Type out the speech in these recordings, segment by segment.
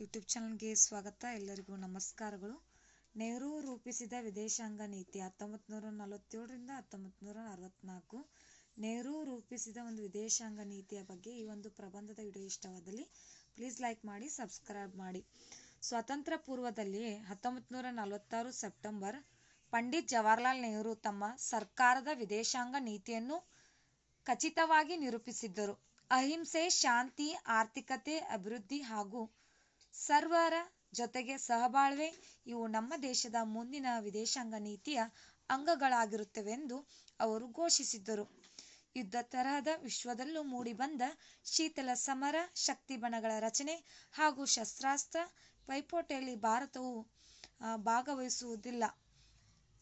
YouTube ಚಾನಲ್ಗೆ ಸ್ವಾಗತ. ಎಲ್ಲರಿಗೂ ನಮಸ್ಕಾರಗಳು. ನೆಹರು ರೂಪಿಸಿದ ವಿದೇಶಾಂಗ ನೀತಿ ಹತ್ತೊಂಬತ್ತು ನೂರ ನಲವತ್ತೇಳರಿಂದ ಹತ್ತೊಂಬತ್ತು ನೂರ ಅರವತ್ತ್ನಾಲ್ಕು ನೆಹರು ರೂಪಿಸಿದ ಒಂದು ವಿದೇಶಾಂಗ ನೀತಿಯ ಬಗ್ಗೆ ಈ ಒಂದು ಪ್ರಬಂಧದ ವಿಡಿಯೋ ಇಷ್ಟವಾದಲ್ಲಿ ಪ್ಲೀಸ್ ಲೈಕ್ ಮಾಡಿ ಸಬ್ಸ್ಕ್ರೈಬ್ ಮಾಡಿ. ಸ್ವಾತಂತ್ರ್ಯ ಪೂರ್ವದಲ್ಲಿ ಹತ್ತೊಂಬತ್ತು ನೂರ ನಲವತ್ತಾರು ಸೆಪ್ಟೆಂಬರ್ ಪಂಡಿತ್ ಜವಾಹರ್ಲಾಲ್ ನೆಹರು ತಮ್ಮ ಸರ್ಕಾರದ ವಿದೇಶಾಂಗ ನೀತಿಯನ್ನು ಖಚಿತವಾಗಿ ನಿರೂಪಿಸಿದ್ದರು. ಅಹಿಂಸೆ, ಶಾಂತಿ, ಆರ್ಥಿಕತೆ, ಅಭಿವೃದ್ಧಿ ಹಾಗೂ ಸರ್ವರ ಜೊತೆಗೆ ಸಹಬಾಳ್ವೆ ಇವು ನಮ್ಮ ದೇಶದ ಮುಂದಿನ ವಿದೇಶಾಂಗ ನೀತಿಯ ಅಂಗಗಳಾಗಿರುತ್ತವೆಂದು ಅವರು ಘೋಷಿಸಿದ್ದರು. ಯುದ್ಧ ತರಹದ ವಿಶ್ವದಲ್ಲೂ ಮೂಡಿಬಂದ ಶೀತಲ ಸಮರ, ಶಕ್ತಿ ಬಣಗಳ ರಚನೆ ಹಾಗೂ ಶಸ್ತ್ರಾಸ್ತ್ರ ಪೈಪೋಟಿಯಲ್ಲಿ ಭಾರತವು ಭಾಗವಹಿಸುವುದಿಲ್ಲ.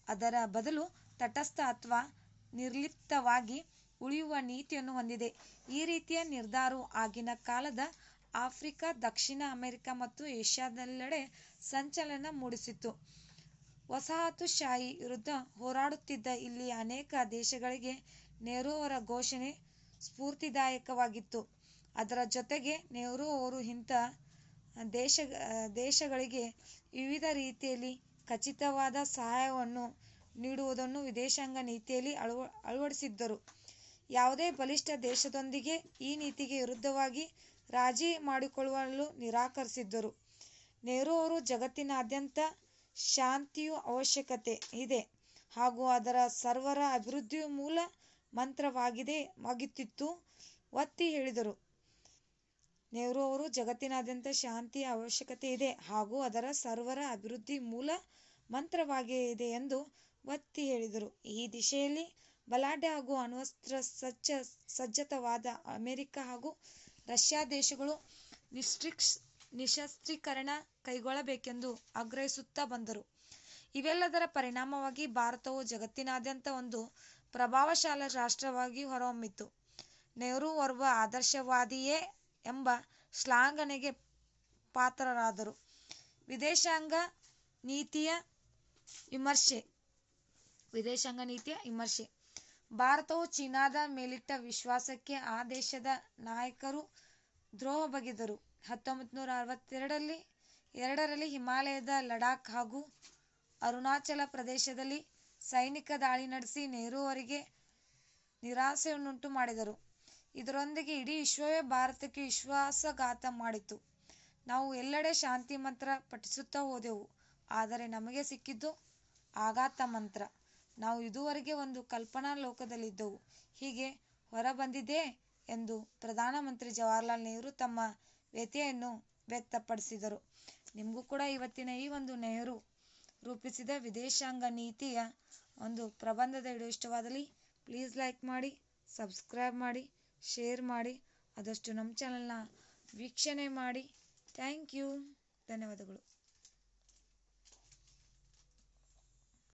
ಅದರ ಬದಲು ತಟಸ್ಥ ಅಥವಾ ನಿರ್ಲಿಪ್ತವಾಗಿ ಉಳಿಯುವ ನೀತಿಯನ್ನು ಹೊಂದಿದೆ. ಈ ರೀತಿಯ ನಿರ್ಧಾರವು ಆಗಿನ ಕಾಲದ ಆಫ್ರಿಕಾ, ದಕ್ಷಿಣ ಅಮೆರಿಕ ಮತ್ತು ಏಷ್ಯಾದೆಲ್ಲೆಡೆ ಸಂಚಲನ ಮೂಡಿಸಿತು ವಸಾಹತುಶಾಹಿ ವಿರುದ್ಧ ಹೋರಾಡುತ್ತಿದ್ದ ಇಲ್ಲಿ ಅನೇಕ ದೇಶಗಳಿಗೆ ನೆಹರು ಅವರ ಘೋಷಣೆ ಸ್ಫೂರ್ತಿದಾಯಕವಾಗಿತ್ತು. ಅದರ ಜೊತೆಗೆ ನೆಹರು ಅವರು ದೇಶ, ದೇಶಗಳಿಗೆ ವಿವಿಧ ರೀತಿಯಲ್ಲಿ ಖಚಿತವಾದ ಸಹಾಯವನ್ನು ನೀಡುವುದನ್ನು ವಿದೇಶಾಂಗ ನೀತಿಯಲ್ಲಿ ಅಳವ, ಅಳವಡಿಸಿದ್ದರು. ಯಾವುದೇ ಬಲಿಷ್ಠ ದೇಶದೊಂದಿಗೆ ಈ ನೀತಿಗೆ ವಿರುದ್ಧವಾಗಿ ರಾಜಿ ಮಾಡಿಕೊಳ್ಳಲು ನಿರಾಕರಿಸಿದ್ದರು. ನೆಹರು ಅವರು ಜಗತ್ತಿನಾದ್ಯಂತ ಶಾಂತಿಯು ಅವಶ್ಯಕತೆ ಇದೆ ಹಾಗೂ ಅದರ ಸರ್ವರ ಅಭಿವೃದ್ಧಿಯು ಮೂಲ ಮಂತ್ರವಾಗಿದೆ ಆಗಿತ್ತಿತ್ತು ಒತ್ತಿ ಹೇಳಿದರು. ನೆಹರು ಅವರು ಜಗತ್ತಿನಾದ್ಯಂತ ಶಾಂತಿಯ ಅವಶ್ಯಕತೆ ಇದೆ ಹಾಗೂ ಅದರ ಸರ್ವರ ಅಭಿವೃದ್ಧಿ ಮೂಲ ಮಂತ್ರವಾಗಿದೆ ಎಂದು ಒತ್ತಿ ಹೇಳಿದರು. ಈ ದಿಶೆಯಲ್ಲಿ ಬಲಾಢ್ಯ ಹಾಗೂ ಅಣ್ವಸ್ತ್ರ ಸಜ್ಜ ಸಜ್ಜತವಾದ ಅಮೆರಿಕ ಹಾಗೂ ರಷ್ಯಾ ದೇಶಗಳು ನಿಸ್ಟ್ರಿಕ್ಸ್ ನಿಶಸ್ತ್ರೀಕರಣ ಕೈಗೊಳ್ಳಬೇಕೆಂದು ಆಗ್ರಹಿಸುತ್ತಾ ಬಂದರು. ಇವೆಲ್ಲದರ ಪರಿಣಾಮವಾಗಿ ಭಾರತವು ಜಗತ್ತಿನಾದ್ಯಂತ ಒಂದು ಪ್ರಭಾವಶಾಲಿ ರಾಷ್ಟ್ರವಾಗಿ ಹೊರಹೊಮ್ಮಿತು. ನೆಹರು ಓರ್ವ ಆದರ್ಶವಾದಿಯೇ ಎಂಬ ಶ್ಲಾಘನೆಗೆ ಪಾತ್ರರಾದರು. ವಿದೇಶಾಂಗ ನೀತಿಯ ವಿಮರ್ಶೆ, ವಿದೇಶಾಂಗ ನೀತಿಯ ವಿಮರ್ಶೆ. ಭಾರತವು ಚೀನಾದ ಮೇಲಿಟ್ಟ ವಿಶ್ವಾಸಕ್ಕೆ ಆ ದೇಶದ ನಾಯಕರು ದ್ರೋಹ ಬಗೆದರು. ಹತ್ತೊಂಬತ್ತು ನೂರ ಎರಡರಲ್ಲಿ ಹಿಮಾಲಯದ ಲಡಾಖ್ ಹಾಗೂ ಅರುಣಾಚಲ ಪ್ರದೇಶದಲ್ಲಿ ಸೈನಿಕ ದಾಳಿ ನಡೆಸಿ ನೆಹರು ಅವರಿಗೆ ನಿರಾಸೆಯನ್ನುಂಟು ಮಾಡಿದರು. ಇದರೊಂದಿಗೆ ಇಡೀ ವಿಶ್ವವೇ ಭಾರತಕ್ಕೆ ವಿಶ್ವಾಸಘಾತ ಮಾಡಿತು ನಾವು ಎಲ್ಲೆಡೆ ಶಾಂತಿ ಮಂತ್ರ ಪಠಿಸುತ್ತಾ ಹೋದೆವು. ಆದರೆ ನಮಗೆ ಸಿಕ್ಕಿದ್ದು ಆಘಾತ ಮಂತ್ರ. ನಾವು ಇದುವರೆಗೆ ಒಂದು ಕಲ್ಪನಾ ಲೋಕದಲ್ಲಿದ್ದೆವು. ಹೀಗೆ ಹೊರಬಂದಿದೆ ಎಂದು ಪ್ರಧಾನಮಂತ್ರಿ ಜವಾಹರ್ಲಾಲ್ ನೆಹರು ತಮ್ಮ ವ್ಯಥೆಯನ್ನು ವ್ಯಕ್ತಪಡಿಸಿದರು. ನಿಮಗೂ ಕೂಡ ಇವತ್ತಿನ ಈ ಒಂದು ನೆಹರು ರೂಪಿಸಿದ ವಿದೇಶಾಂಗ ನೀತಿಯ ಒಂದು ಪ್ರಬಂಧದ ವಿಡಿಯೋ ಇಷ್ಟವಾದಲ್ಲಿ ಪ್ಲೀಸ್ ಲೈಕ್ ಮಾಡಿ, ಸಬ್ಸ್ಕ್ರೈಬ್ ಮಾಡಿ, ಶೇರ್ ಮಾಡಿ, ಆದಷ್ಟು ನಮ್ಮ ಚಾನಲ್ನ ವೀಕ್ಷಣೆ ಮಾಡಿ. Thank you. ಧನ್ಯವಾದಗಳು.